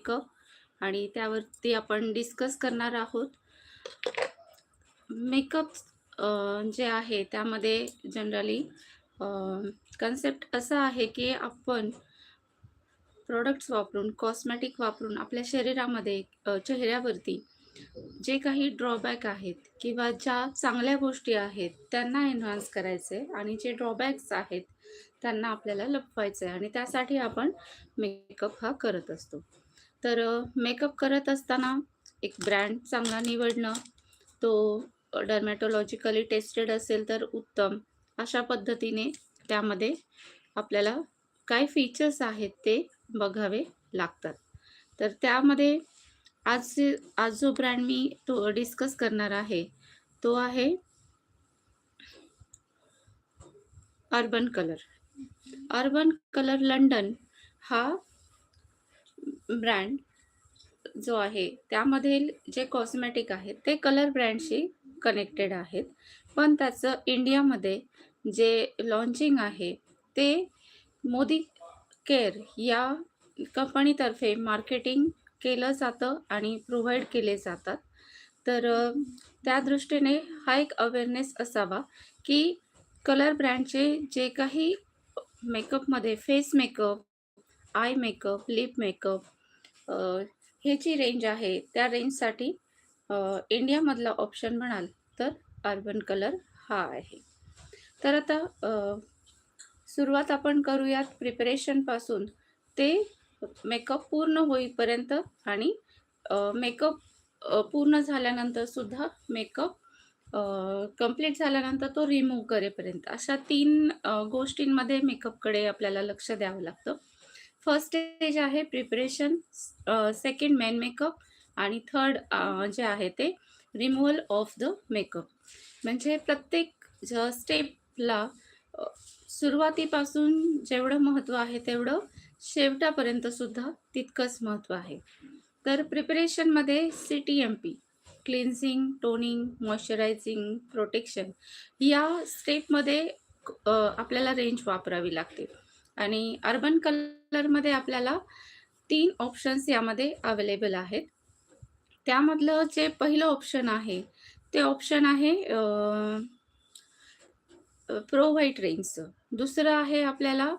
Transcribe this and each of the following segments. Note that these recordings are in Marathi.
मेकअप आणि त्यावरती आपण डिस्कस करणार आहोत. मेकअप जे आहे त्यामध्ये जनरली कन्सेप्ट असा आहे की आपण प्रोडक्ट्स वापरून कॉस्मॅटिक वापरून आपल्या शरीरामध्ये चेहऱ्यावरती जे काही ड्रॉबॅक आहेत किंवा ज्या चांगल्या गोष्टी आहेत त्यांना एन्हान्स करायचे आणि जे ड्रॉबॅक्स आहेत त्यांना आपल्याला लपवायचं आहे आणि त्यासाठी आपण मेकअप हा करत असतो. तर मेकअप करत असताना एक ब्रँड चांगला निवडणं तो डर्मॅटोलॉजिकली टेस्टेड असेल तर उत्तम. अशा पद्धतीने त्यामध्ये आपल्याला काय फीचर्स आहेत ते बघावे लागतात. तर त्यामध्ये आज आज जो ब्रँड मी तो डिस्कस करणार आहे तो आहे urban colour. Urban colour London हा ब्रँड जो आहे त्यामधील जे कॉस्मेटिक आहेत ते कलर ब्रँडशी कनेक्टेड आहेत. पण त्याचं इंडियामध्ये जे लॉन्चिंग आहे ते मोदी केअर या कंपनीतर्फे मार्केटिंग केलं जातं आणि प्रोव्हाइड केले जातात. तर त्या दृष्टीने हा एक अवेअरनेस असावा की कलर ब्रँडचे जे काही मेकअपमध्ये face makeup eye makeup lip makeup हे जी रेंज आहे त्या रेंजसाठी इंडियामधला ऑप्शन म्हणाल तर अर्बन कलर हा आहे. तर आता सुरुवात आपण करूयात प्रिपरेशनपासून ते मेकअप पूर्ण होईपर्यंत आणि मेकअप पूर्ण झाल्यानंतर सुद्धा मेकअप कंप्लीट झाल्यानंतर तो रिमूव्ह करेपर्यंत. अशा तीन गोष्टींमध्ये मेकअपकडे आपल्याला लक्ष द्यावं लागतं. फर्स्ट स्टेज आहे प्रिपरेशन सेकंड मेन मेकअप आणि थर्ड जे आहे ते रिमूव्हल ऑफ द मेकअप म्हणजे प्रत्येक स्टेपला सुरुवातीपासून जेवढं महत्त्व आहे तेवढं शेवटापर्यंत सुद्धा तितकंच महत्त्व आहे. तर प्रिपरेशनमध्ये C T M P cleansing toning moisturising protection या स्टेपमध्ये आपल्याला रेंज वापरावी लागते. आणि अर्बन कलरमध्ये आपल्याला तीन ऑप्शन्स यामध्ये अवेलेबल आहेत. त्यामधलं जे पहिलं ऑप्शन आहे ते ऑप्शन आहे प्रो व्हाईट रेंजचं दुसरं आहे आपल्याला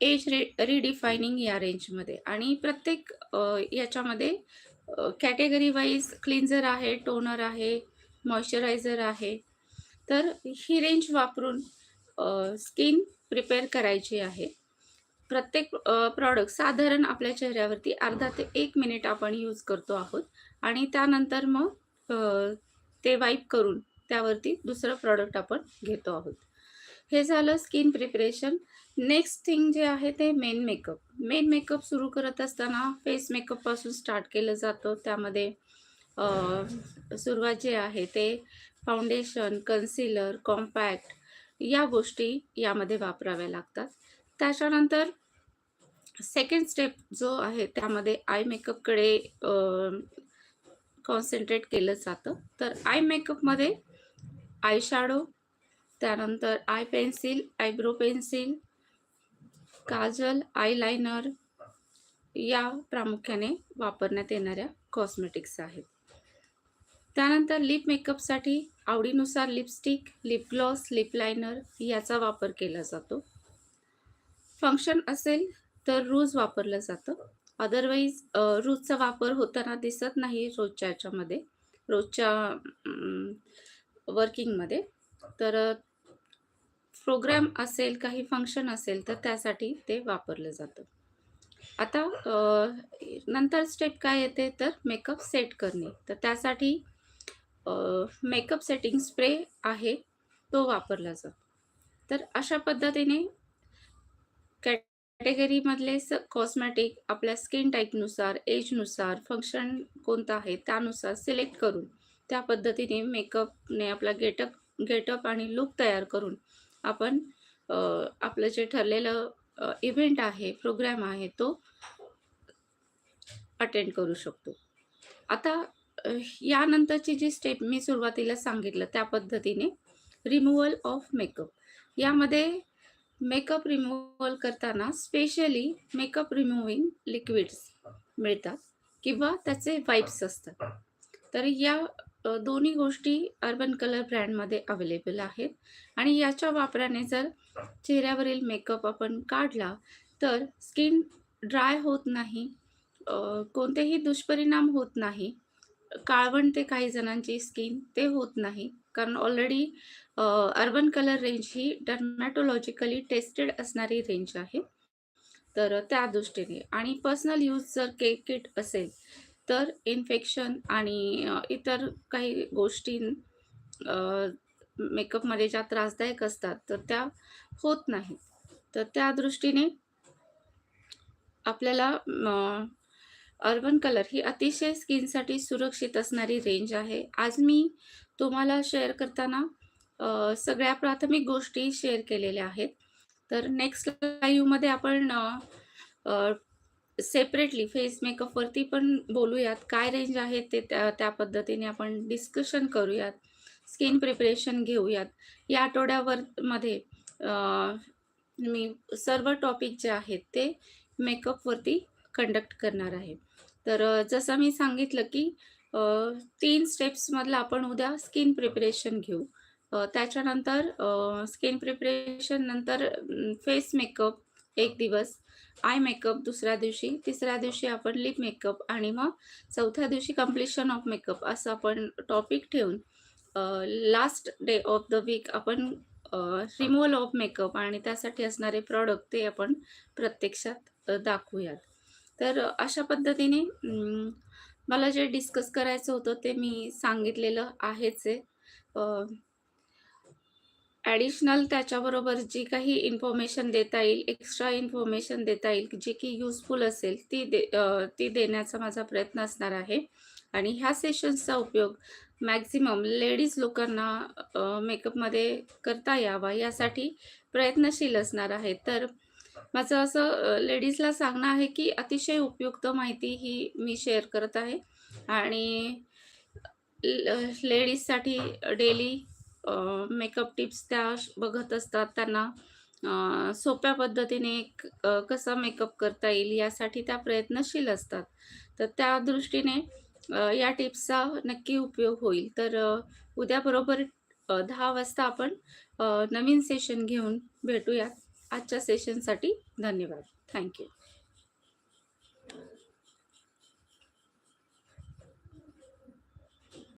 एज रि रिडिफायनिंग या रेंजमध्ये आणि प्रत्येक याच्यामध्ये कॅटेगरी वाईज क्लिन्झर आहे टोनर आहे मॉइश्चरायझर आहे. तर ही रेंज वापरून स्किन प्रिपेअर करायची आहे. प्रत्येक प्रॉडक्ट साधारण आपल्या चेहऱ्यावरती अर्धा ते एक मिनिट आपण यूज करतो आहोत. आणि त्यानंतर मग ते वाईप करून त्यावरती दुसरं प्रॉडक्ट आपण घेतो आहोत. हे झालं स्किन प्रिपरेशन नेक्स्ट थिंग जे आहे ते मेन मेकअप मेन मेकअप सुरू करत असताना फेस मेकअपपासून स्टार्ट केलं जातं. त्यामध्ये सुरुवात जे आहे ते फाउंडेशन कन्सिलर कॉम्पॅक्ट या गोष्टी यामध्ये वापराव्या लागतात. त्याच्यानंतर सेकंड स्टेप जो आहे त्यामध्ये आय मेकअपकडे कॉन्सन्ट्रेट केलं जातं. तर आय मेकअपमध्ये आय शॅडो त्यानंतर eye pencil eyebrow pencil kajal eyeliner या प्रामुख्याने वापरण्यात येणाऱ्या कॉस्मेटिक्स आहेत. त्यानंतर लिप मेकअपसाठी आवडीनुसार lipstick lip gloss lip liner याचा वापर केला जातो. फंक्शन असेल तर रूज वापरलं जातं. अदरवाईज रूजचा वापर होताना दिसत नाही रोजच्या याच्यामध्ये रोजच्या वर्किंगमध्ये तर प्रोग्राम असेल काही फंक्शन असेल तर त्यासाठी ते वापरलं जातं. आता नंतर स्टेप काय येते? तर मेकअप सेट करणे. तर त्यासाठी मेकअप सेटिंग स्प्रे आहे तो वापरला जातो. तर अशा पद्धतीने कॅटेगरीमधले स कॉस्मॅटिक आपल्या स्किन टाईपनुसार एजनुसार फंक्शन कोणतं आहे त्यानुसार सिलेक्ट करून त्या पद्धतीने मेकअपने आपला गेटअप गेटअप आणि लुक तयार करून आपण आपलं जे ठरलेलं इव्हेंट आहे प्रोग्रॅम आहे तो अटेंड करू शकतो. आता यानंतरची जी स्टेप मी सुरुवातीला सांगितलं त्या पद्धतीने रिमूव्हल ऑफ मेकअप यामध्ये मेकअप रिमूव्हल करताना स्पेशली मेकअप रिमूव्हिंग लिक्विड्स मिळतात किंवा त्याचे वाईप्स असतात. तर या दोन्ही गोष्टी अर्बन कलर ब्रँडमध्ये अवेलेबल आहेत. आणि याच्या वापराने जर चेहऱ्यावरील मेकअप आपण काढला तर स्किन ड्राय होत नाही कोणतेही दुष्परिणाम होत नाही. काळवंटे काही जणांची स्किन ते होत नाही. कारण ऑलरेडी अर्बन कलर रेंज ही डर्मॅटोलॉजिकली टेस्टेड असणारी रेंज आहे. तर त्या दृष्टीने. आणि पर्सनल यूज जर के किट असेल तर इन्फेक्शन आणि इतर काही गोष्टी मेकअपमध्ये ज्या त्रासदायक असतात तर त्या होत नाहीत. तर त्या दृष्टीने आपल्याला अर्बन कलर ही अतिशय स्किनसाठी सुरक्षित असणारी रेंज आहे. आज मी तुम्हाला शेअर करताना सगळ्या प्राथमिक गोष्टी शेअर केलेल्या आहेत. तर नेक्स्ट लाईव्हमध्ये आपण सेपरेटली फेस मेकअपवरती पण बोलूयात. काय रेंज आहे ते त्या त्या पद्धतीने आपण डिस्कशन करूयात. स्किन प्रिपरेशन घेऊयात. या आठवड्यावर मध्ये मी सर्व टॉपिक जे आहेत ते मेकअपवरती कंडक्ट करणार आहे. तर जसं मी सांगितलं की तीन स्टेप्समधलं आपण उद्या स्किन प्रिपरेशन घेऊ. त्याच्यानंतर स्किन प्रिपरेशन नंतर फेस मेकअप एक दिवस आय मेकअप दुसऱ्या दिवशी तिसऱ्या दिवशी आपण लिप मेकअप आणि मग चौथ्या दिवशी कम्प्लिशन ऑफ मेकअप असं आपण टॉपिक ठेवून last day of the week आपण रिमूवल ऑफ मेकअप आणि त्यासाठी असणारे प्रॉडक्ट ते आपण प्रत्यक्षात दाखवूयात. तर अशा पद्धतीने मला जे डिस्कस करायचं होतं ते मी सांगितलेलं आहेच आहे. ॲडिशनल त्याच्याबरोबर जी काही इन्फॉर्मेशन देता येईल एक्स्ट्रा इन्फॉर्मेशन देता येईल जी की युजफुल असेल ती दे ती देण्याचा माझा प्रयत्न असणार आहे. आणि ह्या सेशन्सचा उपयोग मॅक्झिमम लेडीज लोकांना मेकअपमध्ये करता यावा यासाठी प्रयत्नशील असणार आहे. तर माझं असं लेडीजला सांगणं आहे की अतिशय उपयुक्त माहिती ही मी शेअर करत आहे. आणि ल लेडीजसाठी डेली मेकअप टिप्स त्या बघत असतात. त्यांना सोप्या पद्धतीने कसा मेकअप करता येईल यासाठी त्या प्रयत्नशील असतात. तर त्या दृष्टीने या टिप्सचा नक्की उपयोग होईल. तर उद्या बरोबर दहा वाजता आपण नवीन सेशन घेऊन भेटूयात. आजच्या सेशनसाठी धन्यवाद. थँक्यू